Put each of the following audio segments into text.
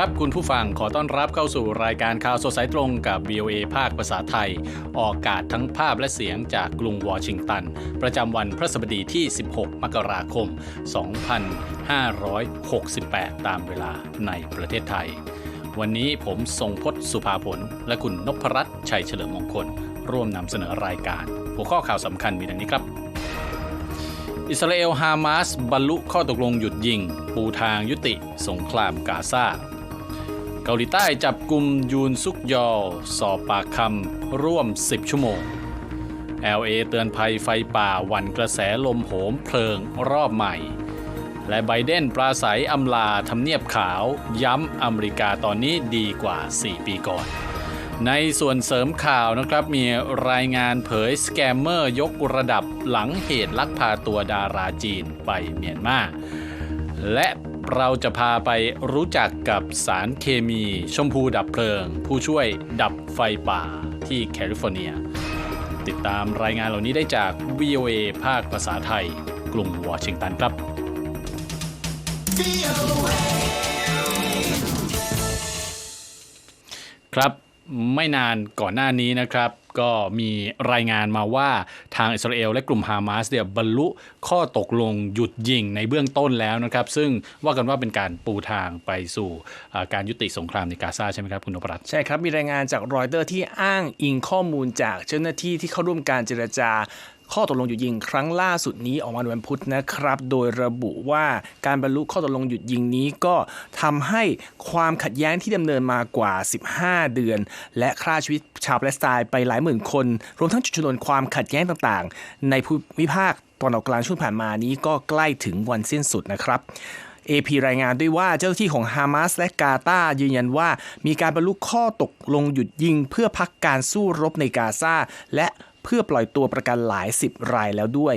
ครับคุณผู้ฟังขอต้อนรับเข้าสู่รายการข่าวสดสายตรงกับ VOA ภาคภาษาไทย ออกอากาศทั้งภาพและเสียงจากกรุงวอชิงตัน ประจำวันพฤหัสบดีที่ 16 มกราคม 2568 ตามเวลาในประเทศไทย วันนี้ผมทรงพศสุภาผล และคุณนพรัตน์ชัยเฉลิมมงคล ร่วมนำเสนอรายการ หัวข้อข่าวสำคัญมีดังนี้ครับอิสราเอลฮามาสบรรลุข้อตกลงหยุดยิง ปูทางยุติสงครามกาซา เกาหลีใต้จับกลุ่มยูนซุกยอลสอบปากคำร่วม 10 ชั่วโมง LA เตือนภัยไฟป่าหวันกระแสลมโหมเพลิงรอบใหม่ และไบเดนปราศัยอำลาทำเนียบขาว ย้ำอเมริกาตอนนี้ดีกว่า 4 ปีก่อน ในส่วนเสริมข่าวนะครับมีรายงานเผยสแกมเมอร์ยกระดับหลังเหตุลักพาตัวดาราจีนไปเมียนมาและ เราจะพาไปรู้จักกับสารเคมี ชมพูดับเพลิง ผู้ช่วยดับไฟป่าที่แคลิฟอร์เนีย ติดตามรายงานเหล่านี้ได้จาก VOA ภาคภาษาไทยกรุงวอชิงตันครับ ครับ ไม่นานก่อนหน้านี้นะครับ ก็มีรายงานมาว่าทางอิสราเอลและกลุ่มฮามาสเนี่ยบรรลุข้อตกลงหยุดยิงในเบื้องต้นแล้วนะครับ ซึ่งว่ากันว่าเป็นการปูทางไปสู่การยุติสงครามในกาซาใช่ไหมครับคุณนพรัตน์ใช่ครับ มีรายงานจากรอยเตอร์ที่อ้างอิงข้อมูลจากเจ้าหน้าที่ที่เข้าร่วมการเจรจา ข้อตกลงหยุดยิงครั้งล่าสุดนี้ออกมาวันพุธนะครับ โดยระบุว่าการบรรลุข้อตกลงหยุดยิงนี้ก็ทำให้ความขัดแย้งที่ดำเนินมากว่า 15 เดือน และฆ่าชีวิตชาวปาเลสไตน์ไปหลายหมื่นคน รวมทั้งจุดชนวนความขัดแย้งต่างๆ ในภูมิภาคตอนออกกลางช่วงผ่านมานี้ก็ใกล้ถึงวันสิ้นสุดนะครับ AP รายงานด้วยว่าเจ้าหน้าที่ของฮามาสและกาตายืนยันว่ามีการบรรลุข้อตกลงหยุดยิงเพื่อพักการสู้รบในกาซาและ เพื่อปล่อยตัวประกันหลายสิบรายแล้วด้วย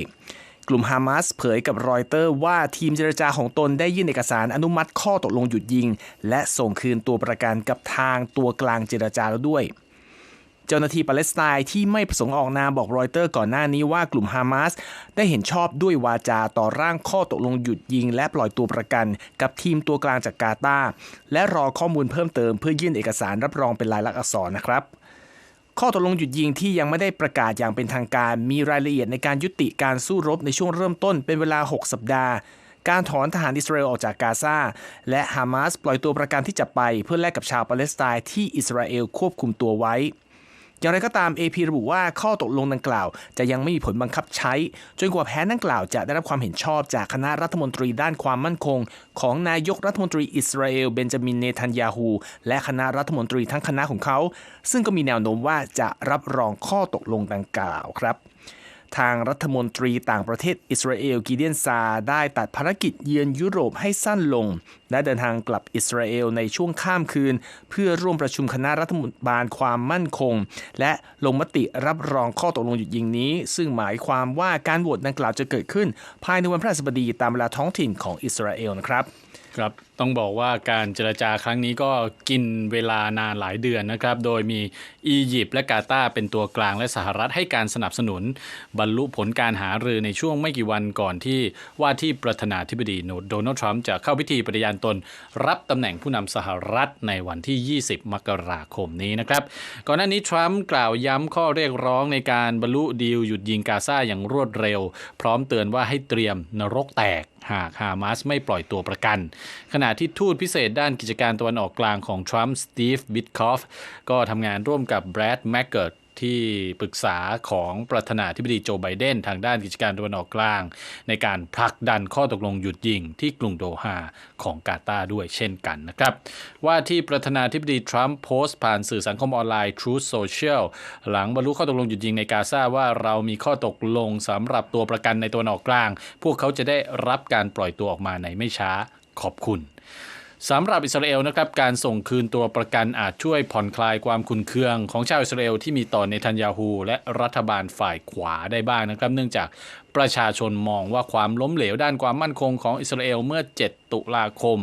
กลุ่มฮามาสเผยกับรอยเตอร์ว่าทีมเจรจาของตนได้ยื่นเอกสารอนุมัติข้อตกลงหยุดยิง และส่งคืนตัวประกันกับทางตัวกลางเจรจาแล้วด้วยเจ้าหน้าที่ปาเลสไตน์ที่ไม่ประสงค์ออกนามบอกรอยเตอร์ก่อนหน้านี้ว่ากลุ่มฮามาสได้เห็นชอบด้วยวาจาต่อร่างข้อตกลงหยุดยิง และปล่อยตัวประกัน กับทีมตัวกลางจากกาตาและรอข้อมูลเพิ่มเติมเพื่อยื่นเอกสารรับรองเป็นลายลักษณ์อักษรนะครับ ข้อตกลงหยุดยิงที่ยังไม่ได้ประกาศอย่างเป็นทางการมีรายละเอียดในการยุติการสู้รบในช่วงเริ่มต้นเป็นเวลา 6 สัปดาห์ การถอนทหารอิสราเอลออกจากกาซาและฮามาสปล่อยตัวประกันที่จับไปเพื่อแลกกับชาวปาเลสไตน์ที่อิสราเอลควบคุมตัวไว้ อย่างไรก็ตาม AP ระบุว่าข้อตกลงดังกล่าว จะยังไม่มีผลบังคับใช้ จนกว่าแผนดังกล่าวจะได้รับความเห็นชอบจากคณะรัฐมนตรีด้านความมั่นคง ของนายกรัฐมนตรีอิสราเอลเบนจามินเนทันยาฮูและคณะรัฐมนตรีทั้งคณะของเขา ซึ่งก็มีแนวโน้มว่าจะรับรองข้อตกลงดังกล่าวครับ ทางรัฐมนตรีต่างประเทศอิสราเอลกิเดียนซาได้ตัดภารกิจเยือนยุโรปให้สั้นลง และเดินทางกลับอิสราเอลในช่วงข้ามคืน เพื่อร่วมประชุมคณะรัฐมนตรีความมั่นคง และลงมติรับรองข้อตกลงหยุดยิงนี้ ซึ่งหมายความว่าการโหวตดังกล่าวจะเกิดขึ้น ภายในวันพฤหัสบดีตามเวลาท้องถิ่นของอิสราเอลนะครับ ครับ ต้องบอกว่าการเจรจาครั้งนี้ก็กินเวลานานหลายเดือนนะครับ โดยมีอียิปต์และกาตาร์เป็นตัวกลางและสหรัฐให้การสนับสนุน บรรลุผลการหารือในช่วงไม่กี่วันก่อนที่ว่าที่ประธานาธิบดีโดนัลด์ทรัมป์จะเข้าพิธีปฏิญาณตน รับตำแหน่งผู้นำสหรัฐในวันที่ 20 มกราคมนี้นะครับ ก่อนหน้านี้ทรัมป์กล่าวย้ำข้อเรียกร้องในการบรรลุดีลหยุดยิงกาซาอย่างรวดเร็ว พร้อมเตือนว่าให้เตรียมนรกแตกหากฮามาสไม่ปล่อยตัวประกันขณะที่ทูตพิเศษด้านกิจการตะวันออกกลางของทรัมป์สตีฟบิทคอฟก็ทำงานร่วมกับแบรดแมกเกิร์ตที่ปรึกษาของประธานาธิบดีโจไบเดน ทางด้านกิจการตะวันออกกลาง ในการผลักดันข้อตกลงหยุดยิงที่กรุงโดฮาของกาตาร์ด้วยเช่นกันนะครับ ว่าที่ประธานาธิบดีทรัมป์โพสต์ผ่านสื่อสังคมออนไลน์ Truth Social หลังบรรลุข้อตกลงหยุดยิงในกาซาว่าเรามีข้อตกลงสำหรับตัวประกันในตัวนออกกลาง พวกเขาจะได้รับการปล่อยตัวออกมาในไม่ช้า ขอบคุณสำหรับอิสราเอลนะครับการส่งคืนตัวประกันอาจช่วยผ่อนคลายความขุนเคืองของชาวอิสราเอลที่มีต่อเนทันยาฮูและรัฐบาลฝ่ายขวาได้บ้างนะครับ เนื่องจากประชาชนมองว่าความล้มเหลวด้านความมั่นคงของอิสราเอลเมื่อ 7 ตุลาคม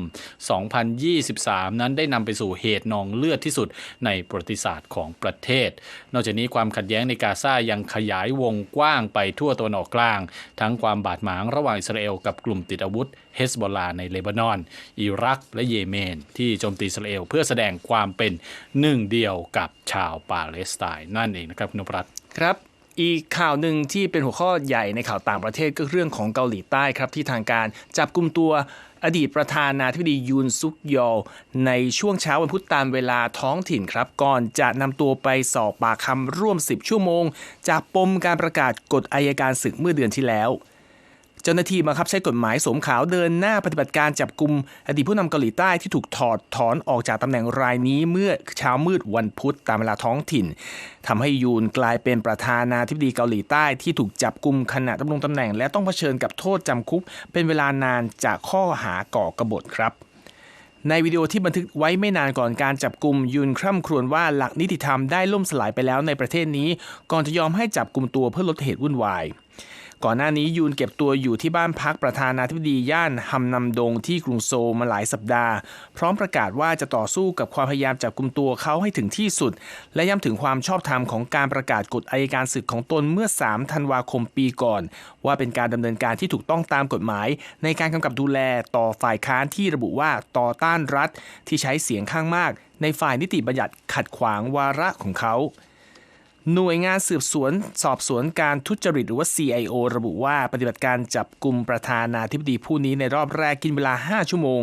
2023 นั้นได้นำไปสู่เหตุนองเลือดที่สุดในประวัติศาสตร์ของประเทศ นอกจากนี้ความขัดแย้งในกาซายังขยายวงกว้างไปทั่วตะวันออกกลาง ทั้งความบาดหมางระหว่างอิสราเอลกับกลุ่มติดอาวุธเฮสบอลาในเลบานอน อิรัก และเยเมน ที่โจมตีอิสราเอลเพื่อแสดงความเป็นหนึ่งเดียวกับชาวปาเลสไตน์นั่นเองนะครับคุณนพรัตครับ อีกข่าวหนึ่งที่เป็นหัวข้อใหญ่ในข่าวต่างประเทศก็เรื่องของเกาหลีใต้ครับที่ทางการจับกลุ่มตัวอดีตประธานาธิบดียุนซุกยอลในช่วงเช้าวันพุธตามเวลาท้องถิ่นครับ ก่อนจะนำตัวไปสอบปากคำร่วม 10 ชั่วโมง จากปมการประกาศกฎอายการศึกเมื่อเดือนที่แล้ว เจ้าหน้าที่บังคับใช้กฎหมายสวมขาวเดินหน้าปฏิบัติการจับกลุ่มอดีตผู้นำเกาหลีใต้ที่ถูกถอดถอนออกจากตำแหน่งรายนี้เมื่อเช้ามืดวันพุธตามเวลาท้องถิ่นทำให้ยูนกลายเป็นประธานาธิบดีเกาหลีใต้ที่ถูกจับกลุ่มขณะดำรงตำแหน่ง และต้องเผชิญกับโทษจำคุก เป็นเวลานานจากข้อหาก่อกบฏครับในวิดีโอที่บันทึกไว้ไม่นานก่อนการจับกลุ่มยุนคร่ำครวญว่าหลักนิติธรรมได้ล่มสลายไปแล้วในประเทศนี้ ก่อนจะยอมให้จับกลุ่มตัวเพื่อลดเหตุวุ่นวาย ก่อนหน้านี้ยูนเก็บตัวอยู่ที่บ้านพักประธานาธิบดีย่านฮัมนำดงที่กรุงโซลมาหลายสัปดาห์ พร้อมประกาศว่าจะต่อสู้กับความพยายามจับกลุ่มตัวเขาให้ถึงที่สุด และย้ำถึงความชอบธรรมของการประกาศกฎอายการศึกของตนเมื่อ 3 ธันวาคมปีก่อน ว่าเป็นการดำเนินการที่ถูกต้องตามกฎหมาย ในการกำกับดูแลต่อฝ่ายค้านที่ระบุว่าต่อต้านรัฐที่ใช้เสียงข้างมาก ในฝ่ายนิติบัญญัติขัดขวางวาระของเขา หน่วยงานสืบสวนสอบสวนการทุจริตหรือว่า CIO ระบุว่าปฏิบัติการจับกลุ่มประธานาธิบดีผู้นี้ในรอบแรกกินเวลา 5 ชั่วโมง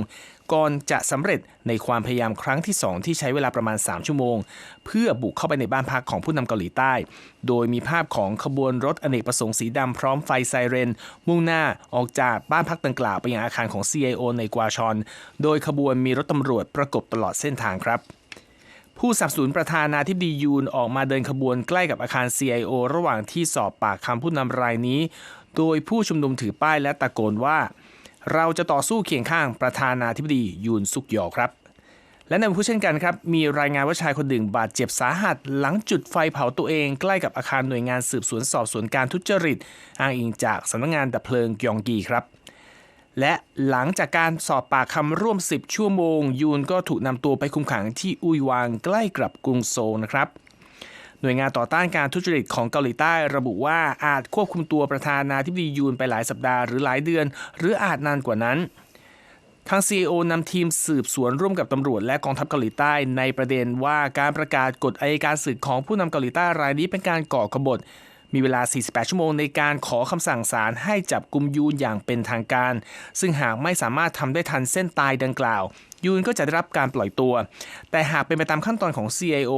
ก่อนจะสำเร็จในความพยายามครั้งที่ 2 ที่ใช้เวลาประมาณ 3 ชั่วโมง เพื่อบุกเข้าไปในบ้านพักของผู้นำเกาหลีใต้ โดยมีภาพของขบวนรถอเนกประสงค์สีดำพร้อมไฟไซเรน มุ่งหน้าออกจากบ้านพักดังกล่าวไปยังอาคารของ CIO ในกวาชอน โดยขบวนมีรถตำรวจประกบตลอดเส้นทางครับ ผู้สับสนุนประธานาธิบดียูนออกมาเดินขบวนใกล้กับอาคาร CIO ระหว่างที่สอบปากคำผู้นำรายนี้ โดยผู้ชุมนุมถือป้ายและตะโกนว่า เราจะต่อสู้เคียงข้างประธานาธิบดียูนซุกยอครับ และในวันพุธเช่นกันครับ มีรายงานว่าชายคนหนึ่งบาดเจ็บสาหัส หลังจุดไฟเผาตัวเองใกล้กับอาคารหน่วยงานสืบสวนสอบสวนการทุจริต อ้างอิงจากสำนักงานดับเพลิงกยองกีครับ และหลังจากการสอบปากคำร่วม 10 ชั่วโมง ยูนก็ถูกนำตัวไปคุมขังที่อุยวางใกล้กับกรุงโซลนะครับหน่วยงานต่อต้านการทุจริตของเกาหลีใต้ระบุว่าอาจควบคุมตัวประธานาธิบดียูนไปหลายสัปดาห์หรือหลายเดือน หรืออาจนานกว่านั้น ทาง CEO นำทีมสืบสวนร่วมกับตำรวจและกองทัพเกาหลีใต้ในประเด็นว่าการประกาศกฎอายการศึกของผู้นำเกาหลีใต้รายนี้เป็นการก่อกบฏ มีเวลา 48 ชั่วโมงในการขอคำสั่งศาลให้จับกุมยูนอย่างเป็นทางการ ซึ่งหากไม่สามารถทำได้ทันเส้นตายดังกล่าว ยูนก็จะได้รับการปล่อยตัว แต่หากเป็นไปตามขั้นตอนของ CIO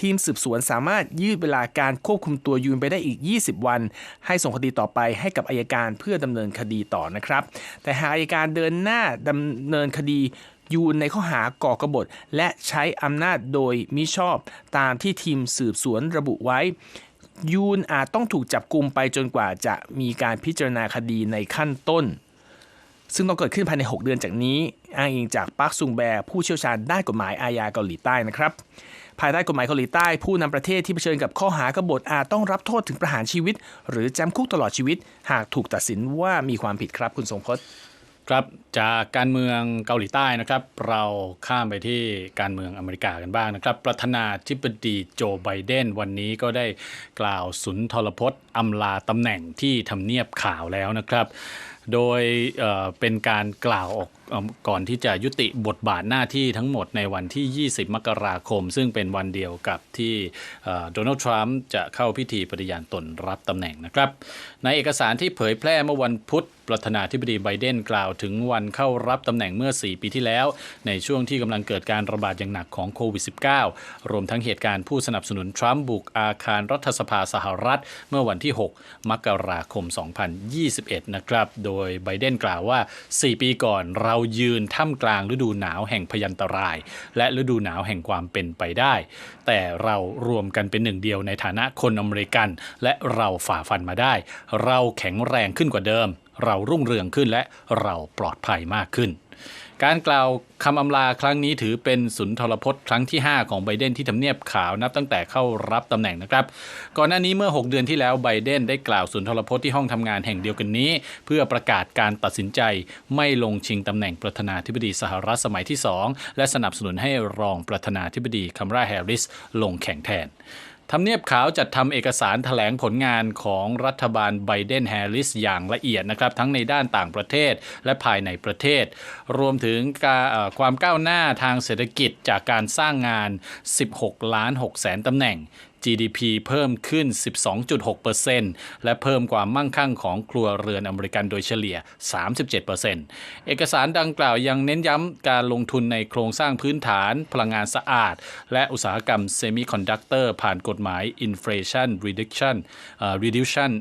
ทีมสืบสวนสามารถยืดเวลาการควบคุมตัวยูนไปได้อีก 20 วัน ให้ส่งคดีต่อไปให้กับอายการเพื่อดำเนินคดีต่อนะครับ แต่หากอายการเดินหน้าดำเนินคดียูนในข้อหาก่อกบฏ และใช้อำนาจโดยมิชอบตามที่ทีมสืบสวนระบุไว้ ยูนอาจต้องถูกจับกลุมไปจนกว่าจะมีการพิจารณาคดีในขั้นต้น ซึ่งต้องเกิดขึ้นภายใน 6 เดือนจากนี้ อ้างอิงจากปาร์คซุงแบรผู้เชี่ยวชาญด้านกฎหมายอาญาเกาหลีใต้นะครับภายใต้กฎหมายเกาหลีใต้ผู้นำประเทศที่เผชิญกับข้อหากบฏอาจต้องรับโทษถึงประหารชีวิต หรือจำคุกตลอดชีวิต หากถูกตัดสินว่ามีความผิดครับคุณทรงพจน์ ครับจากการเมืองเกาหลีใต้นะครับ เราข้ามไปที่การเมืองอเมริกากันบ้างนะครับ ประธานาธิบดีโจไบเดนวันนี้ก็ได้กล่าวสุนทรพจน์อำลาตำแหน่งที่ทำเนียบข่าวแล้วนะครับ โดยเเป็นการกล่าวออก ก่อนที่จะยุติบทบาทหน้าที่ทั้งหมดในวันที่ 20 มกราคม ซึ่งเป็นวันเดียวกับที่โดนัลด์ทรัมป์จะเข้าพิธีปฏิญาณตนรับตำแหน่งนะครับ ในเอกสารที่เผยแพร่เมื่อวันพุธประธานาธิบดีไบเดนกล่าวถึงวันเข้ารับตำแหน่งเมื่อ 4 ปีที่แล้ว ในช่วงที่กำลังเกิดการระบาดอย่างหนักของโควิด -19 รวมทั้งเหตุการณ์ผู้สนับสนุนทรัมป์บุกอาคารรัฐสภาสหรัฐ เมื่อวันที่ 6 มกราคม 2021 นะครับ โดยไบเดนกล่าวว่า 4 ปีก่อนเรายืนท่ามกลางฤดูหนาวแห่งพยันตราย และฤดูหนาวแห่งความเป็นไปได้ แต่เรารวมกันเป็นหนึ่งเดียวในฐานะคนอเมริกัน และเราฝ่าฟันมาได้ เราแข็งแรงขึ้นกว่าเดิม เรารุ่งเรืองขึ้นและเราปลอดภัยมากขึ้น การกล่าวคำอำลาครั้งนี้ถือเป็นสุนทรพจน์ครั้งที่ 5 ของไบเดนที่ทำเนียบขาวนับตั้งแต่เข้ารับตำแหน่งนะครับ ก่อนหน้านี้เมื่อ 6 เดือนที่แล้วไบเดนได้กล่าวสุนทรพจน์ที่ห้องทำงานแห่งเดียวกันนี้ เพื่อประกาศการตัดสินใจไม่ลงชิงตำแหน่งประธานาธิบดีสหรัฐสมัยที่ 2 และสนับสนุนให้รองประธานาธิบดีคัมราแฮร์ริสลงแข่งแทน ทำเนียบขาวจัดทำเอกสารถแถลงผลงานของรัฐบาลไบเดนแฮร์ริสอย่างละเอียดนะครับทั้งในด้านต่างประเทศและภายในประเทศ รวมถึงความก้าวหน้าทางเศรษฐกิจจากการสร้างงาน 16 ล้าน6แสนตำแหน่ง GDP เพิ่มขึ้น 12.6%และเพิ่มความมั่งคั่งของครัวเรือนอเมริกันโดยเฉลี่ย 37%เอกสารดังกล่าวยังเน้นย้ำการลงทุนในโครงสร้างพื้นฐาน พลังงานสะอาด และอุตสาหกรรมเซมิคอนดักเตอร์ผ่านกฎหมาย Inflation Reduction Reduction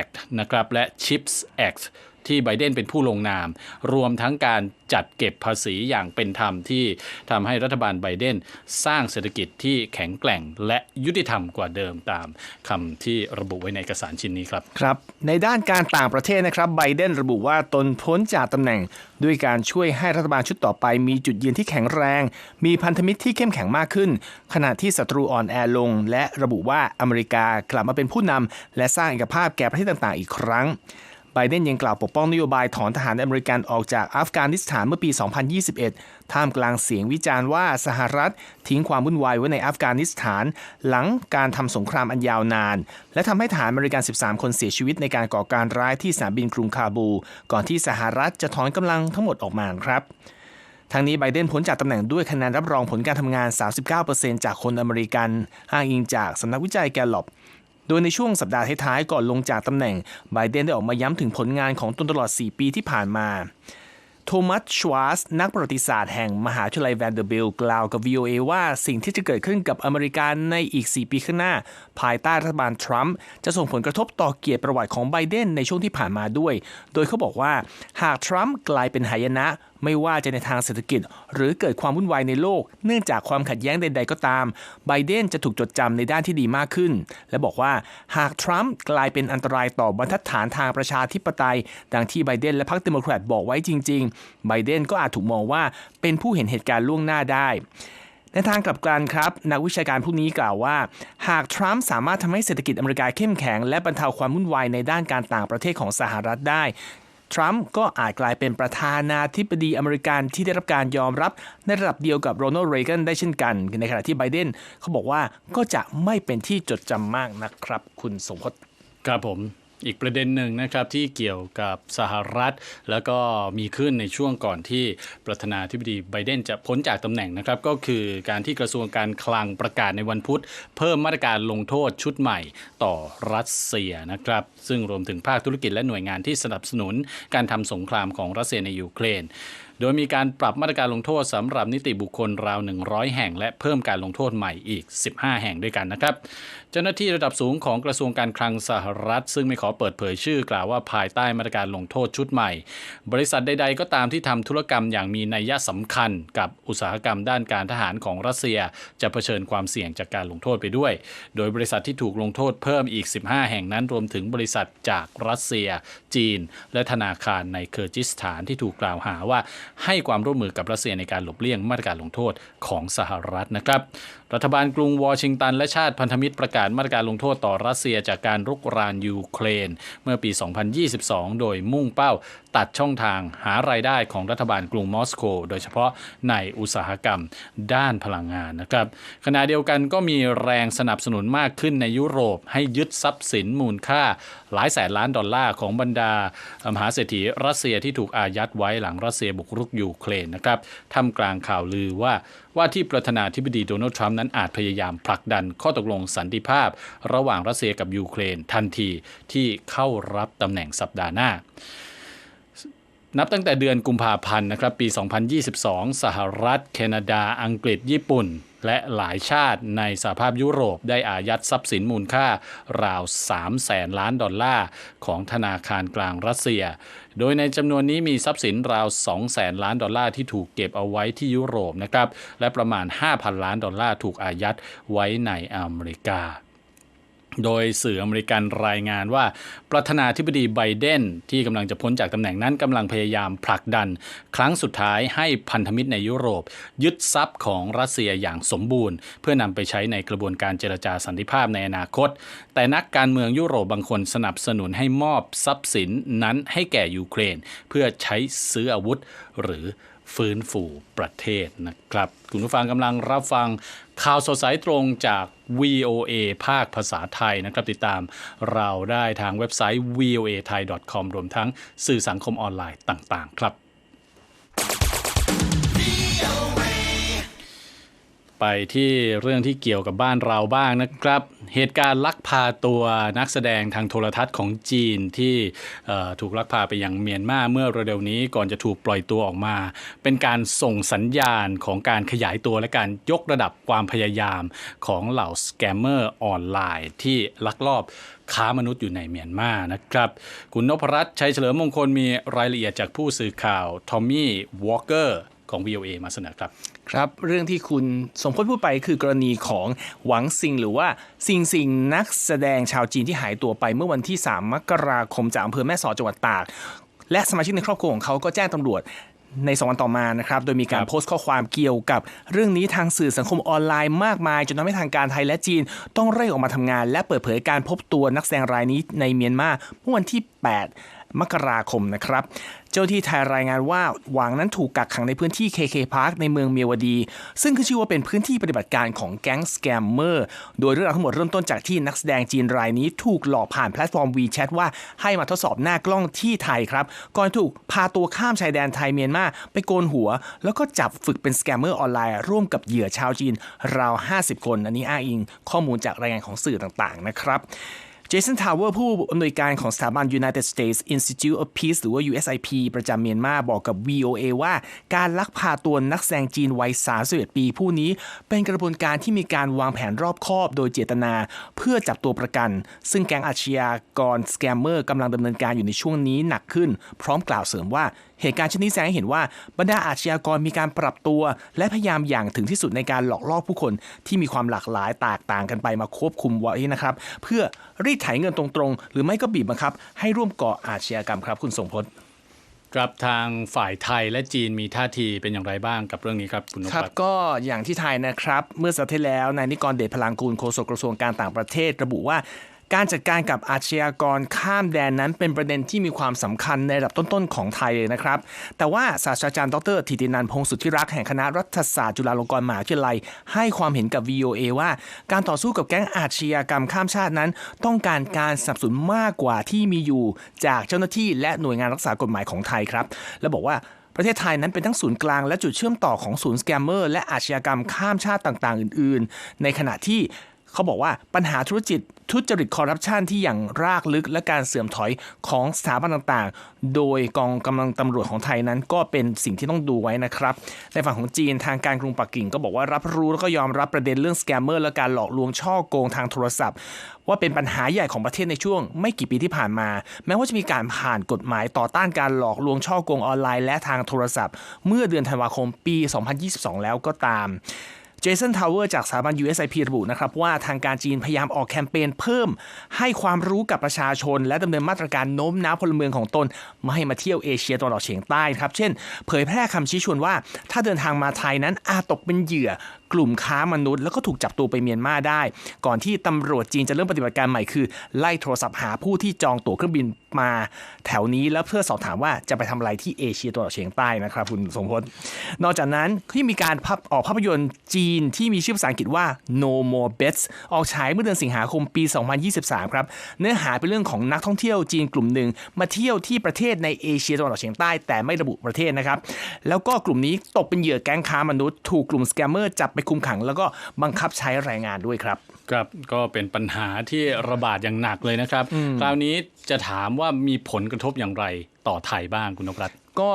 Act นะครับและ CHIPS Act ที่ไบเดนเป็นผู้ลงนาม รวมทั้งการจัดเก็บภาษีอย่างเป็นธรรมที่ทำให้รัฐบาลไบเดนสร้างเศรษฐกิจที่แข็งแกร่งและยุติธรรมกว่าเดิมตามคำที่ระบุไว้ในเอกสารชิ้นนี้ครับครับ ในด้านการต่างประเทศนะครับไบเดนระบุว่าตนพ้นจากตำแหน่ง ด้วยการช่วยให้รัฐบาลชุดต่อไป มีจุดยืนที่แข็งแรง มีพันธมิตรที่เข้มแข็งมากขึ้น ขณะที่ศัตรูอ่อนแอลง และระบุว่าอเมริกากลับมาเป็นผู้นำและสร้างเอกภาพแก่ประเทศต่างๆ อีกครั้ง ไบเดนยังกล่าวปกป้องนโยบายถอนทหารอเมริกันออกจากอัฟกานิสถานเมื่อปี 2021 ท่ามกลางเสียงวิจารณ์ว่าสหรัฐทิ้งความวุ่นวายไว้ในอัฟกานิสถาน หลังการทำสงครามอันยาวนาน และทำให้ทหารอเมริกัน 13 คนเสียชีวิตในการก่อการร้ายที่สนามบินกรุงคาบู ก่อนที่สหรัฐจะถอนกำลังทั้งหมดออกมาครับทางนี้ไบเดนพ้นจากตำแหน่งด้วยคะแนนรับรองผลการทำงาน 39%จากคนอเมริกัน อ้างอิงจากสำนักวิจัยแกลลอบ โดยในช่วงสัปดาห์ท้ายๆก่อนลงจากตำแหน่งไบเดนได้ออกมาย้ำถึงผลงานของตนตลอด 4 ปีที่ผ่านมาโทมัสชวาร์สนักประวัติศาสตร์แห่งมหาวิทยาลัยแวนเดอร์บิลต์กล่าวกับ VOA ว่าสิ่งที่จะเกิดขึ้นกับอเมริกาในอีก 4 ปีข้างหน้า ภายใต้รัฐบาลทรัมป์จะส่งผลกระทบต่อเกียรติประวัติของไบเดนในช่วงที่ผ่านมาด้วย โดยเขาบอกว่า หากทรัมป์กลายเป็นหายนะ ไม่ว่าจะในทางเศรษฐกิจ หรือเกิดความวุ่นวายในโลก เนื่องจากความขัดแย้งใด ๆ ก็ตาม ไบเดนจะถูกจดจำในด้านที่ดีมากขึ้น และบอกว่าหากทรัมป์กลายเป็นอันตรายต่อบรรทัดฐานทางประชาธิปไตย ดังที่ไบเดนและพรรคเดโมแครตบอกไว้จริง ๆ ไบเดนก็อาจถูกมองว่าเป็นผู้เห็นเหตุการณ์ล่วงหน้าได้ในทางกลับกันครับ นักวิชาการผู้นี้กล่าวว่า หากทรัมป์สามารถทำให้เศรษฐกิจอเมริกาเข้มแข็ง และบรรเทาความวุ่นวายในด้านการต่างประเทศของสหรัฐได้ ทรัมป์ก็อาจกลายเป็นประธานาธิบดีอเมริกันที่ได้รับการยอมรับในระดับเดียวกับโรนัลด์เรแกนได้เช่นกัน ในขณะที่ไบเดนเขาบอกว่าก็จะไม่เป็นที่จดจำมากนะครับ คุณสมพศครับผม อีกประเด็นหนึ่งนะครับที่เกี่ยวกับสหรัฐ แล้วก็มีขึ้นในช่วงก่อนที่ประธานาธิบดีไบเดนจะพ้นจากตำแหน่งนะครับ ก็คือการที่กระทรวงการคลังประกาศในวันพุธ เพิ่มมาตรการลงโทษชุดใหม่ต่อรัสเซียนะครับ ซึ่งรวมถึงภาคธุรกิจและหน่วยงานที่สนับสนุนการทำสงครามของรัสเซียในยูเครน โดยมีการปรับมาตรการลงโทษสำหรับนิติบุคคลราว 100 แห่ง และเพิ่มการลงโทษใหม่อีก 15 แห่งด้วยกันนะครับ เจ้าหน้าที่ระดับสูงของกระทรวงการคลังสหรัฐ ซึ่งไม่ขอเปิดเผยชื่อกล่าวว่าภายใต้มาตรการลงโทษชุดใหม่ บริษัทใดๆ ก็ตามที่ทำธุรกรรมอย่างมีนัยสำคัญ กับอุตสาหกรรมด้านการทหารของรัสเซีย จะเผชิญความเสี่ยงจากการลงโทษไปด้วย โดยบริษัทที่ถูกลงโทษเพิ่มอีก 15 แห่งนั้นรวมถึงบริษัทจากรัสเซีย จีน และธนาคารในเคอร์จิสถานที่ถูกกล่าวหาว่าให้ความร่วมมือกับรัสเซียในการหลบเลี่ยงมาตรการลงโทษของสหรัฐนะครับ รัฐบาลกรุงวอชิงตันและชาติพันธมิตรประกาศมาตรการลงโทษต่อรัสเซียจากการรุกรานยูเครน เมื่อปี 2022 โดยมุ่งเป้าตัดช่องทางหารายได้ของรัฐบาลกรุงมอสโก โดยเฉพาะในอุตสาหกรรมด้านพลังงานนะครับขณะเดียวกันก็มีแรงสนับสนุนมากขึ้นในยุโรป ให้ยึดทรัพย์สินมูลค่าหลายแสนล้านดอลลาร์ของบรรดามหาเศรษฐีรัสเซียที่ถูกอายัดไว้หลังรัสเซียบุกรุกยูเครนนะครับท่ามกลางข่าวลือว่าว่าที่ประธานาธิบดีโดนัลด์ทรัมป์นั้นอาจพยายามผลักดันข้อตกลงสันติภาพ ระหว่างรัสเซียกับยูเครนทันทีที่เข้ารับตำแหน่งสัปดาห์หน้า นับตั้งแต่เดือนกุมภาพันธ์นะครับปี 2022 สหรัฐ แคนาดา อังกฤษ ญี่ปุ่น และหลายชาติในสหภาพยุโรปได้อายัดทรัพย์สินมูลค่าราว3แสนล้านดอลลาร์ ของธนาคารกลางรัสเซีย โดยในจำนวนนี้มีทรัพย์สินราว2แสนล้านดอลลาร์ที่ถูกเก็บเอาไว้ที่ยุโรปนะครับ และประมาณ 5,000 ล้านดอลลาร์ถูกอายัดไว้ในอเมริกา โดยสื่ออเมริกันรายงานว่า ประธานาธิบดีไบเดนที่กำลังจะพ้นจากตำแหน่งนั้นกำลังพยายามผลักดัน ครั้งสุดท้ายให้พันธมิตรในยุโรป ยึดทรัพย์ของรัสเซียอย่างสมบูรณ์ เพื่อนำไปใช้ในกระบวนการเจรจาสันติภาพในอนาคต แต่นักการเมืองยุโรปบางคนสนับสนุนให้มอบทรัพย์สินนั้นให้แก่ยูเครน เพื่อใช้ซื้ออาวุธหรือ ฟื้นฟูประเทศนะครับ คุณผู้ฟังกำลังรับฟังข่าวสดสายตรงจาก VOA ภาคภาษาไทยนะครับ ติดตามเราได้ทางเว็บไซต์ voa thai com รวมทั้งสื่อสังคมออนไลน์ต่าง ๆ ครับ ไปที่เรื่องที่เกี่ยวกับบ้านเราบ้างนะครับ เหตุการณ์ลักพาตัวนักแสดงทางโทรทัศน์ของจีนที่ถูกลักพาไปยังเมียนมาเมื่อเร็วๆนี้ก่อนจะถูกปล่อยตัวออกมา เป็นการส่งสัญญาณของการขยายตัวและการยกระดับความพยายามของเหล่าสแกมเมอร์ออนไลน์ ที่ลักลอบค้ามนุษย์อยู่ในเมียนมานะครับ คุณนพรัตน์ชัยเฉลิมมงคลมีรายละเอียดจากผู้สื่อข่าวทอมมี่วอลเกอร์ ของ VOA มาเสนอครับ ครับ เรื่องที่คุณสมพจน์พูดไปคือกรณีของหวังซิงหรือว่าซิงซิงนักแสดงชาวจีนที่หายตัวไปเมื่อวันที่ 3 มกราคมจากอำเภอแม่สอดจังหวัดตาก และสมาชิกในครอบครัวของเขาก็แจ้งตำรวจในสองวันต่อมานะครับ โดยมีการครับโพสต์ข้อความเกี่ยวกับ เรื่องนี้ทางสื่อสังคมออนไลน์มากมาย จนทำให้ทางการไทยและจีน ต้องเร่งออกมาทำงาน และเปิดเผยการพบตัวนักแสดงรายนี้ในเมียนมาเมื่อวันที่ 8 มกราคมนะครับ เจ้าที่ไทยรายงานว่าหวังนั้นถูกกักขังในพื้นที่ KK Park ในเมืองเมียวดี ซึ่งคือชื่อว่าเป็นพื้นที่ปฏิบัติการของแก๊งสแกมเมอร์โดยเรื่องราวทั้งหมดเริ่มต้นจากที่นักแสดงจีนรายนี้ถูกหลอกผ่านแพลตฟอร์ม WeChat ว่าให้มาทดสอบหน้ากล้องที่ไทยครับ ก่อนถูกพาตัวข้ามชายแดนไทยเมียนมาไปโกนหัว แล้วก็จับฝึกเป็นสแกมเมอร์ออนไลน์ร่วมกับเหยื่อชาวจีนราว 50 คน อันนี้อ้างอิงข้อมูลจากรายงานของสื่อต่างๆนะครับ เจสันทาวเวอร์ผู้อำนวยการของสถาบัน United States Institute of Peace หรือว่า USIP ประจำเมียนมาบอกกับ VOA ว่าการลักพาตัวนักแสดงจีนวัย31ปีผู้นี้ เป็นกระบวนการที่มีการวางแผนรอบคอบโดยเจตนา เพื่อจับตัวประกัน ซึ่งแก๊งอาชญากรสแกมเมอร์กำลังดำเนินการอยู่ในช่วงนี้หนักขึ้น พร้อมกล่าวเสริมว่า เหตุการณ์เช่นนี้แสดงให้เห็นว่าบรรดาอาชญากรมีการปรับตัว และพยายามอย่างถึงที่สุดในการหลอกล่อผู้คนที่มีความหลากหลายแตกต่างกันไปมาควบคุมไว้นะครับ เพื่อรีดไถเงินตรงๆ หรือไม่ก็บีบบังคับ ให้ร่วมก่ออาชญากรรมครับ คุณสงพจน์ครับทางฝ่ายไทยและจีนมีท่าทีเป็นอย่างไรบ้างกับเรื่องนี้ครับคุณนพครับรัตน์ก็อย่างที่ไทยนะครับ เมื่อสัปดาห์ที่แล้วนายนิกรเดชพลังกูลโฆษกกระทรวงการต่างประเทศ ระบุว่า การจัดการกับอาชญากรข้ามแดนนั้นเป็นประเด็นที่มีความสำคัญในระดับต้นๆของไทยเลยนะครับ แต่ว่าศาสตราจารย์ดรธิตินันพงศ์สุทธิรักแห่งคณะรัฐศาสตร์จุฬาลงกรณ์มหาวิทยาลัย ให้ความเห็นกับ VOA ว่าการต่อสู้กับแก๊งอาชญากรรมข้ามชาตินั้น ต้องการการสนับสนุนมากกว่าที่มีอยู่จากเจ้าหน้าที่และหน่วยงานรักษากฎหมายของไทยครับ และบอกว่าประเทศไทยนั้นเป็นทั้งศูนย์กลางและจุดเชื่อมต่อของศูนย์สแกมเมอร์และอาชญากรรมข้ามชาติต่างๆ อื่น ๆ ในขณะที่เขาบอกว่าปัญหาธุรกิจ ทุจริตคอร์รัปชันที่อย่างรากลึกและการเสื่อมถอยของสถาบันต่างๆ โดยกองกำลังตำรวจของไทยนั้น ก็เป็นสิ่งที่ต้องดูไว้นะครับ ในฝั่งของจีนทางการกรุงปักกิ่งก็บอกว่ารับรู้แล้วก็ยอมรับประเด็นเรื่องสแกมเมอร์และการหลอกลวงช่อโกงทางโทรศัพท์ ว่าเป็นปัญหาใหญ่ของประเทศในช่วง ไม่กี่ปีที่ผ่านมา แม้ว่าจะมีการผ่านกฎหมายต่อต้านการหลอกลวงช่อโกงออนไลน์และทางโทรศัพท์ เมื่อเดือนธันวาคมปี 2022 แล้วก็ตาม เจสันทาวเวอร์จากสถาบัน USIP ระบุนะครับว่าทางการจีนพยายามออกแคมเปญเพิ่ม ให้ความรู้กับประชาชน และดำเนินมาตรการโน้มน้าวพลเมืองของตนไม่ให้มาเที่ยวเอเชียตะวันออกเฉียงใต้ครับเช่น เผยแพร่คำชี้ชวนว่า ถ้าเดินทางมาไทยนั้นอาจตกเป็นเหยื่อ กลุ่มค้ามนุษย์ แล้วก็ถูกจับตัวไปเมียนมาได้ ก่อนที่ตำรวจจีนจะเริ่มปฏิบัติการใหม่คือ ไล่โทรศัพท์หาผู้ที่จองตั๋วเครื่องบินมาแถวนี้แล้วเพื่อสอบถามว่าจะไปทำอะไรที่เอเชียตะวันออกเฉียงใต้นะครับคุณสมพศนอกจากนั้นที่มีการพับออกภาพยนตร์จีนที่มีชื่อภาษาอังกฤษว่า No More Bets ออกฉายเมื่อเดือนสิงหาคมปี 2023 ครับ เนื้อหาเป็นเรื่องของนักท่องเที่ยวจีนกลุ่มหนึ่งมาเที่ยวที่ประเทศในเอเชียตะวันออกเฉียงใต้ แต่ไม่ระบุประเทศนะครับ แล้วก็กลุ่มนี้ตกเป็นเหยื่อแก๊งค้ามนุษย์ ถูกกลุ่มสแกมเมอร์จับไปคุมขัง แล้วก็บังคับใช้แรงงานด้วยครับ ครับก็เป็นปัญหาที่ระบาดอย่างหนักเลยนะครับ คราวนี้จะถามว่ามีผลกระทบอย่างไรต่อไทยบ้างคุณนพรัตน์ก็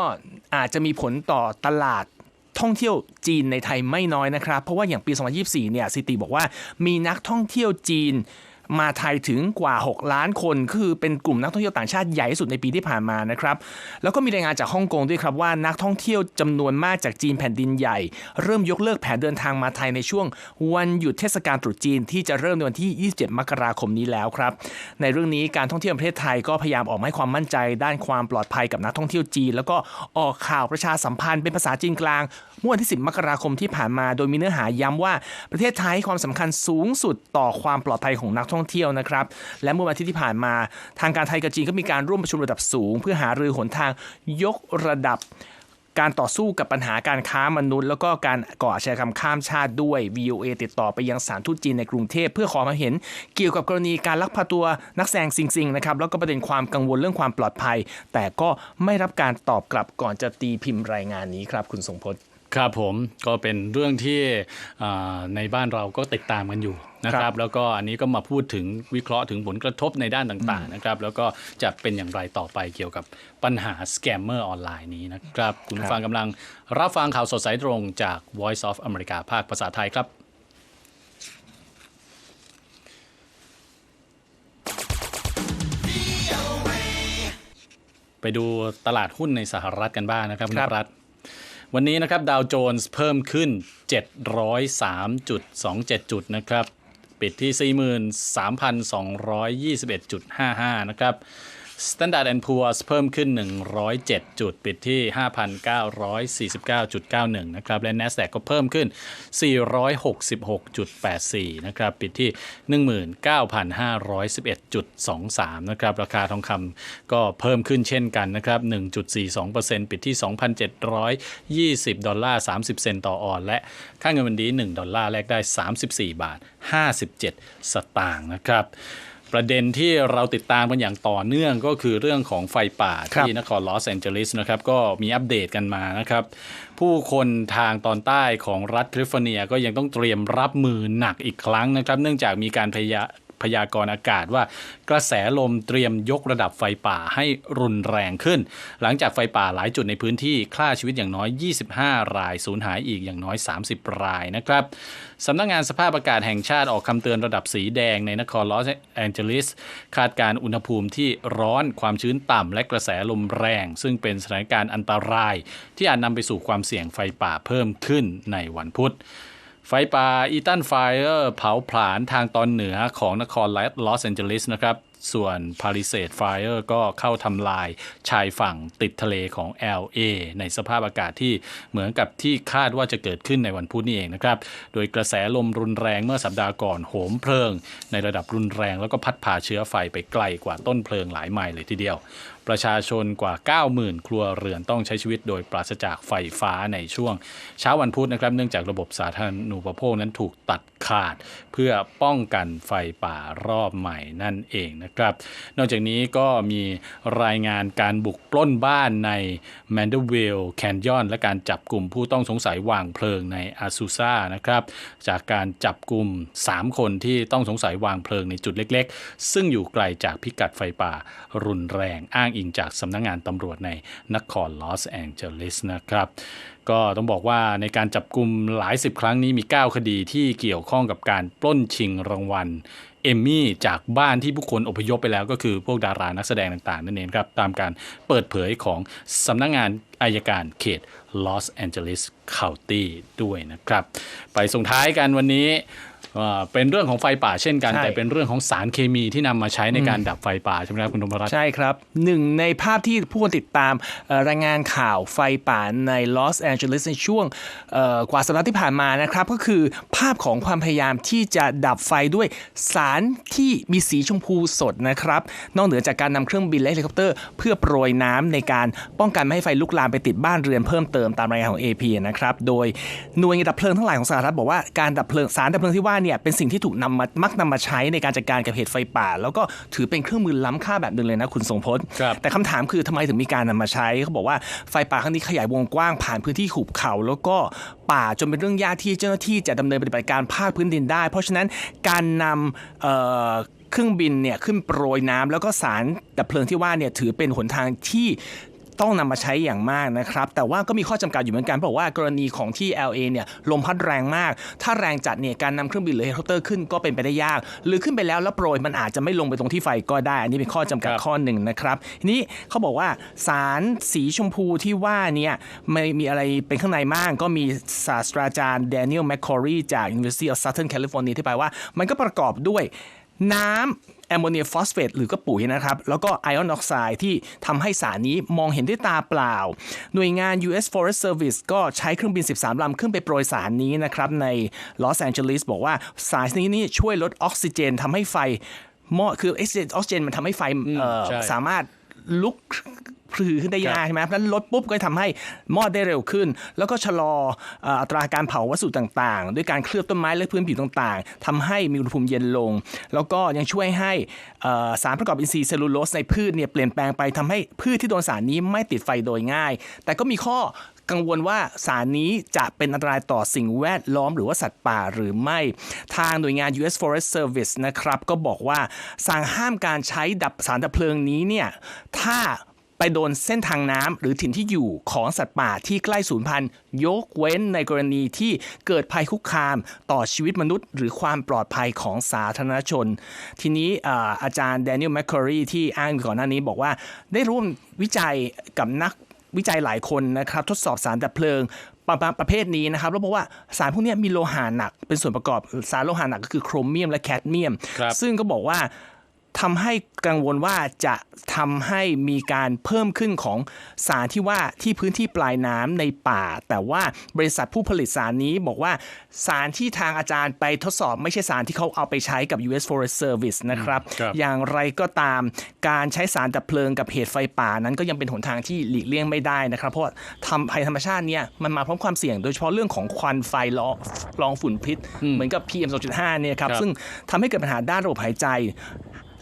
อาจจะมีผลต่อตลาดท่องเที่ยวจีนในไทยไม่น้อยนะครับ เพราะว่าอย่างปี 2024 เนี่ยสถิติบอกว่ามีนักท่องเที่ยวจีน มาไทยถึงกว่า 6 ล้านคน คือเป็นกลุ่มนักท่องเที่ยวต่างชาติใหญ่ที่สุดในปีที่ผ่านมานะครับแล้วก็มีรายงานจากฮ่องกงด้วยครับว่านักท่องเที่ยวจำนวนมากจากจีนแผ่นดินใหญ่ เริ่มยกเลิกแผนเดินทางมาไทยในช่วง วันหยุดเทศกาลตรุษจีนที่จะเริ่มในวันที่ 27 มกราคมนี้แล้วครับในเรื่องนี้การท่องเที่ยวประเทศไทยก็พยายามออกมาให้ความมั่นใจ ด้านความปลอดภัยกับนักท่องเที่ยวจีน แล้วก็ออกข่าวประชาสัมพันธ์เป็นภาษาจีนกลางเมื่อวันที่ 10 มกราคมที่ผ่านมา โดยมีเนื้อหาย้ำว่าประเทศไทยให้ความสำคัญสูงสุดต่อความปลอดภัยของนักท่องเที่ยวนะครับ และเมื่อวันอาทิตย์ที่ผ่านมาทางการไทยกับจีนก็มีการร่วมประชุมระดับสูง เพื่อหารือหนทางยกระดับการต่อสู้กับปัญหาการค้ามนุษย์ แล้วก็การก่ออาชญากรรมข้ามชาติด้วย VOA ติดต่อไปยังสารทูตจีนในกรุงเทพเพื่อขอมาเห็นเกี่ยวกับกรณีการลักพาตัวนักแสดงซิงๆนะครับแล้วก็ประเด็นความกังวลเรื่องความปลอดภัย แต่ก็ไม่รับการตอบกลับก่อนจะตีพิมพ์รายงานนี้ครับ คุณทรงพจน์ครับผมก็เป็นเรื่องที่ในบ้านเราก็ติดตามกันอยู่ นะคครัรับบแล้วก็อันนี้ก็มาพูดถึงวิเคราะห์ถึงผลกระทบในด้านต่างๆนะครับ แล้วก็จะเป็นอย่างไรต่อไปเกี่ยวกับปัญหาสแกมเมอร์ออนไลน์นี้นะครับ คุณผู้ฟังกำลังรับฟังข่าวสดสายตรงจาก Voice of America ภาคภาษาไทยครับไปดูตลาดหุ้นในสหรัฐกันบ้างนะครับคุณครับรัฐวันนี้นะครับดาวโจนส์เพิ่มขึ้น 703.27 จุดนะครับ ปิดที่ 43,221.55 นะครับ Standard and Poor's เพิ่มขึ้น 107 จุด ปิดที่ 5,949.91 นะครับ และ NASDAQ ก็เพิ่มขึ้น 466.84 นะครับ ปิดที่ 19,511.23 นะครับ ราคาทองคำก็เพิ่มขึ้นเช่นกันนะครับ 1.42%ปิดที่ 2,720 ดอลลาร์ 30 เซนต์ต่อออน และค่าเงินวันนี้ 1 ดอลลาร์แลกได้ 34 บาท 57 สตางค์นะครับ ประเด็นที่เราติดตามกันอย่างต่อเนื่องก็คือเรื่องของไฟป่าครับที่นครลอสแอนเจลิสนะครับก็มีอัปเดตกันมานะครับ ผู้คนทางตอนใต้ของรัฐแคลิฟอร์เนียก็ยังต้องเตรียมรับมือหนักอีกครั้งนะครับ เนื่องจากมีการพยา พยากรณ์อากาศว่ากระแสลมเตรียมยกระดับไฟป่าให้รุนแรงขึ้น หลังจากไฟป่าหลายจุดในพื้นที่ฆ่าชีวิตอย่างน้อย 25 รายสูญหายอีกอย่างน้อย 30 รายนะครับสำนักงานสภาพอากาศแห่งชาติออกคำเตือนระดับสีแดงในนครลอสแอนเจลิสคาดการอุณหภูมิที่ร้อนความชื้นต่ำและกระแสลมแรง ซึ่งเป็นสถานการณ์อันตราย ที่อาจนำไปสู่ความเสี่ยงไฟป่าเพิ่มขึ้นในวันพุธ ไฟป่าอีตันไฟเออร์เผาผลาญทางตอนเหนือของนครลอสแอนเจลิสนะครับส่วนพาริเซดไฟเออร์ก็เข้าทำลายชายฝั่งติดทะเลของ LA ในสภาพอากาศที่เหมือนกับที่คาดว่าจะเกิดขึ้นในวันพุธนี้เองนะครับ โดยกระแสลมรุนแรงเมื่อสัปดาห์ก่อนโหมเพลิง ในระดับรุนแรงแล้วก็พัดพาเชื้อไฟไปไกลกว่าต้นเพลิงหลายไมล์เลยทีเดียว ประชาชนกว่า 90,000 ครัวเรือนต้องใช้ชีวิตโดยปราศจากไฟฟ้าในช่วง เช้าวันพุธนะครับ เนื่องจากระบบสาธารณูปโภคนั้นถูกตัดขาด เพื่อป้องกันไฟป่ารอบใหม่นั่นเองนะครับ นอกจากนี้ก็มีรายงานการบุกปล้นบ้านในแมนเดลวิลแคนยอนและการจับกลุ่มผู้ต้องสงสัยวางเพลิงในอาซูซานะครับ จากการจับกลุ่ม 3 คนที่ต้องสงสัยวางเพลิงในจุดเล็ก ๆ ซึ่งอยู่ไกลจากพิกัดไฟป่ารุนแรงอ้างอิงจากสำนักงงานตำรวจในนครลอสแองเจลิสนะครับก็ต้องบอกว่าในการจับกลุ่มหลายสิบครั้งนี้มี 9 คดีที่เกี่ยวข้องกับการปล้นชิงรางวัลเอมมี่จากบ้านที่ผู้คนอพยพไปแล้วก็คือพวกดารานักแสดงต่างๆ นั่นเองครับ ตามการเปิดเผยของสำนักงงานอายการเขตลอสแอนเจลิสเคาวตี้ด้วยนะครับ ไปส่งท้ายกันวันนี้ เอ่อเป็นเรื่องของไฟป่าเช่นกันใช่แต่เป็นเรื่องของสารเคมีที่นำมาใช้ในการดับไฟป่าใช่ไหมครับคุณธมรัตน์ใช่ครับหนึ่งในภาพที่ผู้คนติดตามเอ่อรายงานข่าวไฟป่าในลอสแอนเจลิสในช่วงเอ่อกว่าสัปดาห์ที่ผ่านมานะครับก็คือภาพของความพยายามที่จะดับไฟด้วยสารที่มีสีชมพูสดนะครับ นอกเหนือจากการนำเครื่องบินและเฮลิคอปเตอร์ เพื่อโปรยน้ำในการป้องกันไม่ให้ไฟลุกลามไปติดบ้านเรือนเพิ่มเติมตามรายงานของ AP นะครับโดยหน่วยดับเพลิงทั้งหลายของสหรัฐบอกว่าการดับเพลิงสารดับเพลิงที่ว่าเนี่ยเป็นสิ่งที่ถูกนำมามักนำมาใช้ในการจัดการกับเหตุไฟป่า แล้วก็ถือเป็นเครื่องมือล้ำค่าแบบหนึงเลยนะคุณทรงพจน์ครับแต่คำถามคือทำไมถึงมีการนำมาใช้เขาบอกว่าไฟป่าครั้งนี้ขยายวงกว้างผ่านพื้นที่หุบเขา แล้วก็ป่าจนเป็นเรื่องยากที่เจ้าหน้าที่จะดำเนินปฏิบัติการภาคพื้นดินได้ เพราะฉะนั้นการนำเอ่อเครื่องบินเนี่ยขึ้นโปรยน้ำแล้วก็สารดับเพลิงที่ว่าเนี่ยถือเป็นหนทางที่ ต้องนำมาใช้อย่างมากนะครับ แต่ว่าก็มีข้อจำกัดอยู่เหมือนกันบอกว่ากรณีของที่ LA เนี่ยลมพัดแรงมาก ถ้าแรงจัดเนี่ยการนำเครื่องบินหรือเฮลิคอปเตอร์ขึ้นก็เป็นไปได้ยาก หรือขึ้นไปแล้วแล้วโปรยมันอาจจะไม่ลงไปตรงที่ไฟก็ได้ อันนี้เป็นข้อจำกัดข้อหนึ่งนะครับทีนี้เขาบอกว่าสารสีชมพูที่ว่าเนี่ยไม่มีอะไรเป็นข้างในมากก็มีศาสตราจารย์ Daniel McCrory จาก University of Southern California ที่ไปว่ามันก็ประกอบด้วยน้ำ แอมโมเนียฟอสเฟตหรือก็ปุ๋ยนะครับ แล้วก็ไอออนออกไซด์ที่ทำให้สารนี้มองเห็นด้วยตาเปล่า หน่วยงาน US Forest Service ก็ใช้เครื่องบิน 13 ลำขึ้นไปโปรยสารนี้นะครับ ในลอสแอนเจลิสบอกว่าสารนี้นี่ช่วยลดออกซิเจนทำให้ไฟมอดคือออกซิเจนออกซิเจนมันทำให้ไฟเอ่อใช่สามารถ ลุกพลือขึ้นได้ยากใช่ไหมเพราะฉะนั้นลดปุ๊บก็ทำให้มอดได้เร็วขึ้น แล้วก็ชะลอเอ่ออัตราการเผาวัสดุต่างๆ ด้วยการเคลือบต้นไม้และพื้นผิวต่างๆทำให้มีอุณหภูมิเย็นลง แล้วก็ยังช่วยให้เอ่อสารประกอบอินทรีย์เซลลูโลสในพืชเนี่ยเปลี่ยนแปลงไปทำให้พืชที่โดนสารนี้ไม่ติดไฟโดยง่าย แต่ก็มีข้อ กังวลว่าสารนี้จะเป็นอันตรายต่อสิ่งแวดล้อมหรือว่าสัตว์ป่าหรือไม่ ทางหน่วยงาน US Forest Service นะครับก็บอกว่าสั่งห้ามการใช้ดับสารดับเพลิงนี้เนี่ยถ้าไปโดนเส้นทางน้ำหรือถิ่นที่อยู่ของสัตว์ป่าที่ใกล้สูญพันธุ์ยกเว้นในกรณีที่เกิดภัยคุกคามต่อชีวิตมนุษย์ หรือความปลอดภัยของสาธารณชน ทีนี้อาจารย์ Daniel McCurry ที่อ้างก่อนหน้านี้บอกว่าได้ร่วมวิจัยกับนัก วิจัยหลายคนนะครับทดสอบสารดับเพลิงประประประเภทนี้นะครับแล้วพบว่าสารพวกเนี้ยมีโลหะหนักเป็นส่วนประกอบสารโลหะหนักก็คือโครเมียมและแคดเมียมครับซึ่งก็บอกว่า ทำให้กังวลว่าจะทำให้มีการเพิ่มขึ้นของสารที่ว่าที่พื้นที่ปลายน้ำในป่า แต่ว่าบริษัทผู้ผลิตสารนี้บอกว่าสารที่ทางอาจารย์ไปทดสอบไม่ใช่สารที่เขาเอาไปใช้กับ US Forest Service นะครับครับอย่างไรก็ตามการใช้สารดับเพลิงกับเหตุไฟป่านั้นก็ยังเป็นหนทางที่หลีกเลี่ยงไม่ได้นะครับ เพราะว่าทำภัยธรรมชาติเนี่ยมันมาพร้อมความเสี่ยง โดยเฉพาะเรื่องของควันไฟละละอองฝุ่นพิษ เหมือนกับ PM 2.5เนี่ยครับครับซึ่งทำให้เกิดปัญหาด้านระบบหายใจ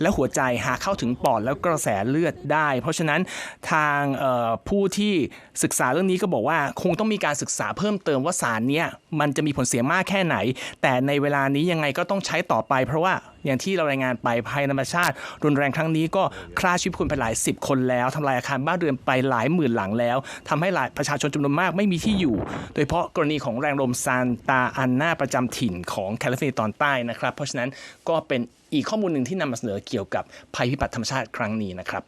และหัวใจหากเข้าถึงปอดแล้วกระแสเลือดได้ เพราะฉะนั้นทางผู้ที่ศึกษาเรื่องนี้ก็บอกว่าคงต้องมีการศึกษาเพิ่มเติมว่าสารนี้มันจะมีผลเสียมากแค่ไหน แต่ในเวลานี้ยังไงก็ต้องใช้ต่อไป เพราะว่าอย่างที่เรารายงานไปภัยธรรมชาติ รุนแรงครั้งนี้ก็ฆ่าชีวิตคนไปหลายสิบคนแล้วทำลายอาคารบ้านเรือนไปหลายหมื่นหลังแล้วทำให้หลายประชาชนจำนวนมากไม่มีที่อยู่ โดยเฉพาะกรณีของแรงลมซานตาอันนาประจำถิ่นของแคลิฟอร์เนียตอนใต้นะครับ เพราะฉะนั้นก็เป็น อีกข้อมูลหนึ่งที่นำมาเสนอเกี่ยวกับภัยพิบัติธรรมชาติครั้งนี้นะครับ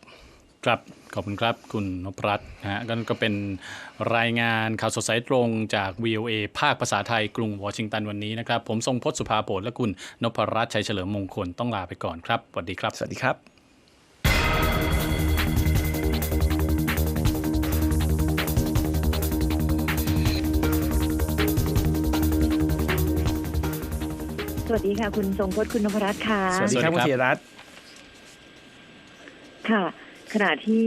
ครับขอบคุณครับคุณนพรัตน์นะฮะก็ก็เป็นรายงานข่าวสดสายตรงจาก VOA ภาคภาษาไทยกรุงวอชิงตันวันนี้นะครับ ผมทรงพจน์สุภาโพลและคุณนพรัตน์ชัยเฉลิมมงคลต้องลาไปก่อนครับสวัสดีครับ สวัสดีครับ สวัสดีค่ะ คุณทรงพจน์คุณนพรัตน์ค่ะ สวัสดีครับสวัคุสณดีธีครับรัตน์ค่ะ ขณะที่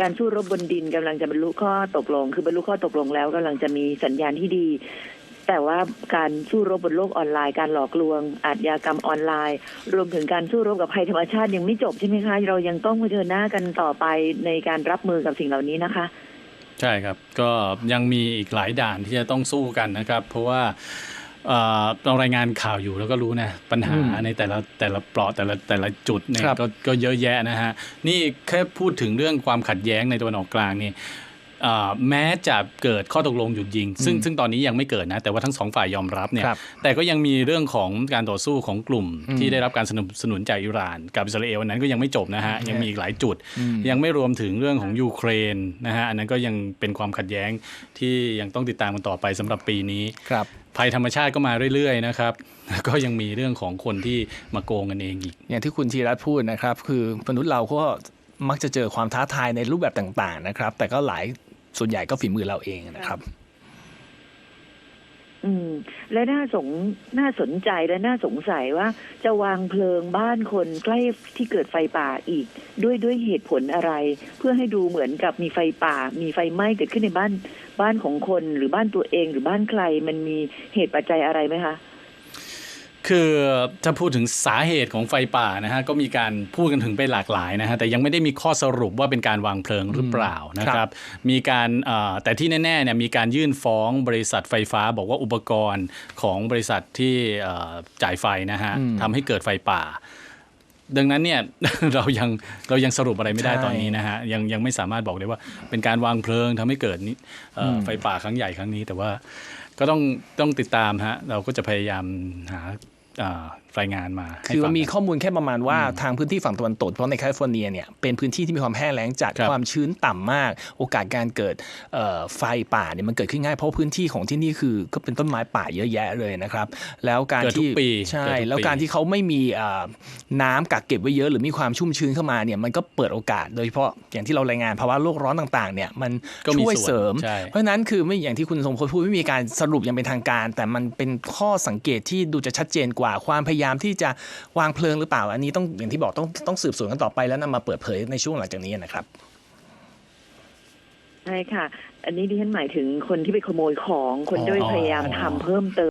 การสู้รบบนดินกำลังจะบรรลุข้อตกลง คือบรรลุข้อตกลงแล้วกำลังจะมีสัญญาณที่ดี แต่ว่าการสู้รบบนโลกออนไลน์ การหลอกลวง อาชญากรรมออนไลน์ รวมถึงการสู้รบกับภัยธรรมชาติยังไม่จบใช่ไหมคะ เรายังต้องเผชิญหน้ากันต่อไปในการรับมือกับสิ่งเหล่านี้นะคะใช่ครับ ก็ยังมีอีกหลายด่านที่จะต้องสู้กันนะครับ เพราะว่า เอ่อเรารายงานข่าวอยู่แล้วก็รู้นะปัญหาในแต่ละแต่ละเปลาะแต่ละแต่ละจุดเนี่ยครับก็ก็เยอะแยะนะฮะนี่แค่พูดถึงเรื่องความขัดแย้งในตะวันออกกลางนี่เอ่อแม้จะเกิดข้อตกลงหยุดยิง ซึ่งซึ่งตอนนี้ยังไม่เกิดนะ แต่ว่าทั้งสองฝ่ายยอมรับเนี่ยครับแต่ก็ยังมีเรื่องของการต่อสู้ของกลุ่มที่ได้รับการสนับสนุนจากอิหร่านกับอิสราเอลอันนั้นก็ยังไม่จบนะฮะยังมีอีกหลายจุด ยังไม่รวมถึงเรื่องของยูเครนนะฮะอันนั้นก็ยังเป็นความขัดแย้งที่ยังต้องติดตามกันต่อไปสำหรับปีนี้ครับ ภัยธรรมชาติก็มาเรื่อยๆนะครับก็ยังมีเรื่องของคนที่มาโกงกันเองอีก อย่างที่คุณธีรัตน์พูดนะครับ คือมนุษย์เราก็มักจะเจอความท้าทายในรูปแบบต่าง ๆ นะครับ แต่ก็หลายส่วนใหญ่ก็ฝีมือเราเองนะครับ อืม และน่าสงน่าสนใจและน่าสงสัยว่า จะวางเพลิงบ้านคนใกล้ที่เกิดไฟป่าอีก ด้วยด้วยเหตุผลอะไร เพื่อให้ดูเหมือนกับมีไฟป่า มีไฟไหม้เกิดขึ้นในบ้านบ้านของคนหรือบ้านตัวเองหรือบ้านใครมันมีเหตุปัจจัยอะไรไหมคะ คือถ้าพูดถึงสาเหตุของไฟป่านะฮะก็มีการพูดกันถึงไปหลากหลายนะฮะแต่ยังไม่ได้มีข้อสรุปว่าเป็นการวางเพลิงหรือเปล่านะคครัรับบมีการเอ่อแต่ที่แน่ๆเนี่ยมีการยื่นฟ้องบริษัทไฟฟ้า บอกว่าอุปกรณ์ของบริษัทที่เอ่อจ่ายไฟนะฮะทำให้เกิดไฟป่า ดังนั้นเนี่ยเรายังเรายังสรุปอะไรไม่ได้ใช่ตอนนี้นะฮะยังยังไม่สามารถบอกได้ว่าเป็นการวางเพลิงทำให้เกิดนิเอ่ออมไฟป่าครั้งใหญ่ครั้งนี้แต่ว่าก็ต้องต้องติดตามฮะเราก็จะพยายามหา อ่า รายงานมาให้คือฟัมันงมีข้อมูลแค่ประมาณว่าทางพื้นที่ฝั่งตะวันตกเพราะในแคลิฟอร์เนียเนี่ยเป็นพื้นที่ที่มีความแห้งแล้งจัดครับความชื้นต่ำมาก โอกาสการเกิดเอ่อไฟป่าเนี่ยมันเกิดขึ้นง่ายเพราะพื้นที่ของที่นี่คือก็เป็นต้นไม้ป่าเยอะแยะเลยนะครับ แล้วการเกิดทุกที่ปีใช่เกิดทุกแล้วปีการที่เขาไม่มีเอ่อน้ำกักเก็บไว้เยอะ หรือมีความชุ่มชื้นเข้ามาเนี่ยมันก็เปิดโอกาสโดยเฉพาะอย่างที่เรารายงานภาวะโลกร้อนต่างๆเนี่ยมันก็มีช่วยส่วนเสริมใช่เพราะฉะนั้นคือไม่อย่างที่คุณทรงพลพูดไม่มีการสรุปอย่างเป็นทางการ แต่มันเป็นข้อสังเกตที่ดูจะชัดเจนกว่าความพยายามที่จะวางเพลิงหรือเปล่า อันนี้ต้องอย่างที่บอกต้องต้องสืบสวนกันต่อไปแล้วนำมาเปิดเผยในช่วงหลังจากนี้นะครับใช่ค่ะ อันนี้ดิฉันหมายถึงคนที่ไปขโมยของคนที่พยายามทำเพิ่มเติม